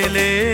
ছেলে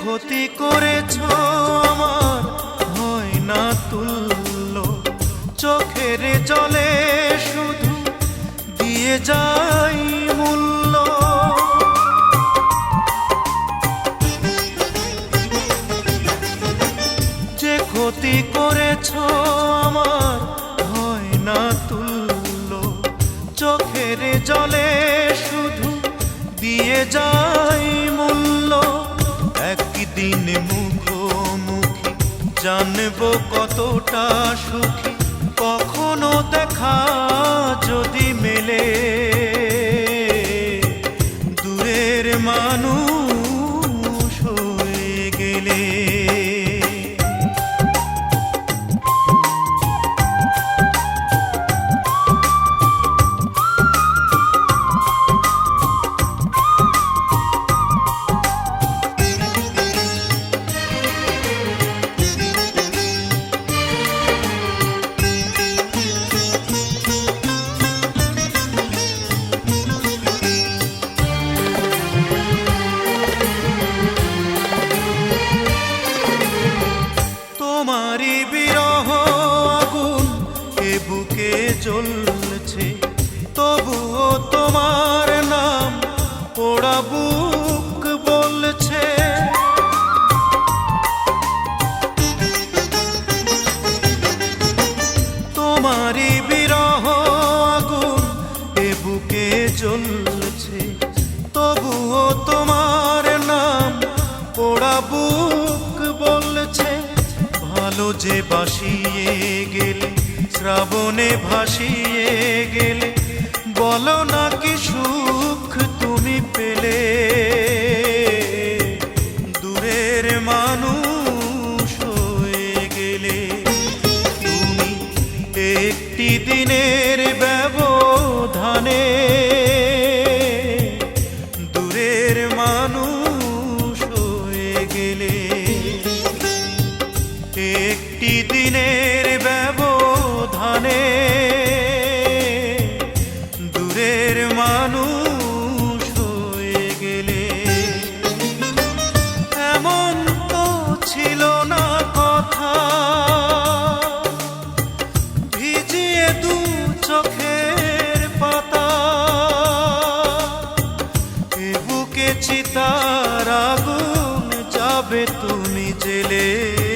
ক্ষতি করেছ আমার হয় না তুল্য। চোখের জলে শুধু দিয়ে যাই মূল্য। জানব কতটা সুখী কখনো দেখা যদি মেলে। দূরের মানুষ বাসিয়ে গেলে শ্রাবণে ভাসিয়ে গেলে বলো না কি বুকে চিতার আগুন যাবে তুমি জেলে?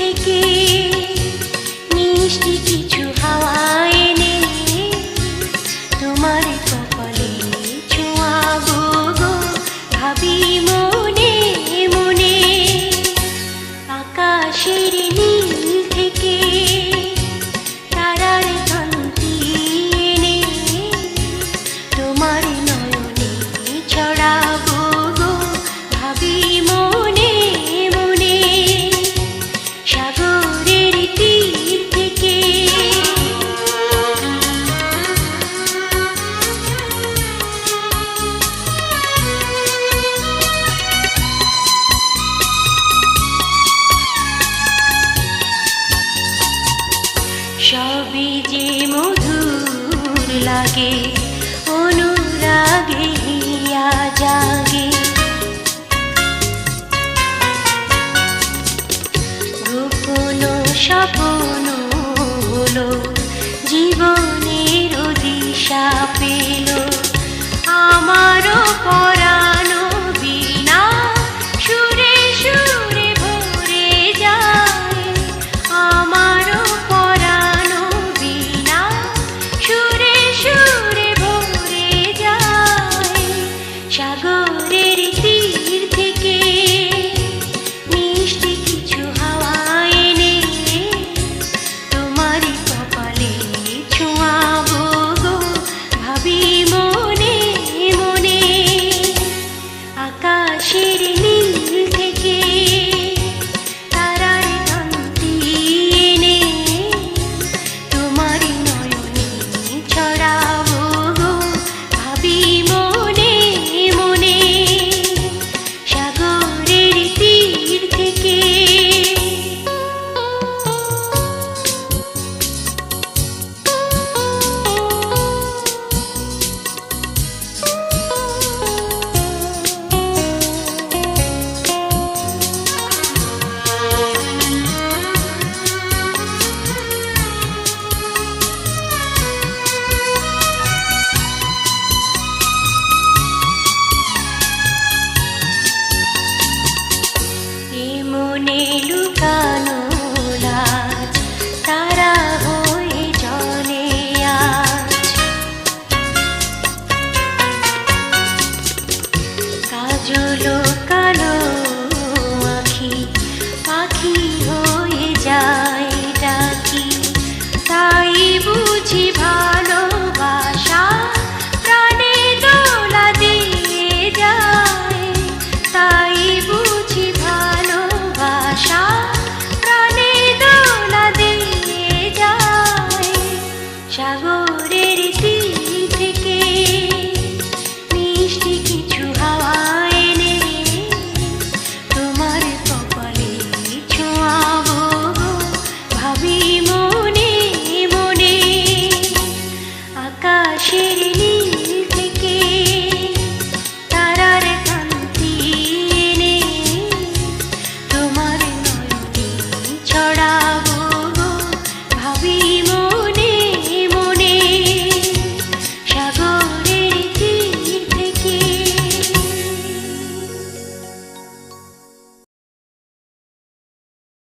থেকে মিষ্টি কিছু tapi সাজলো কাল।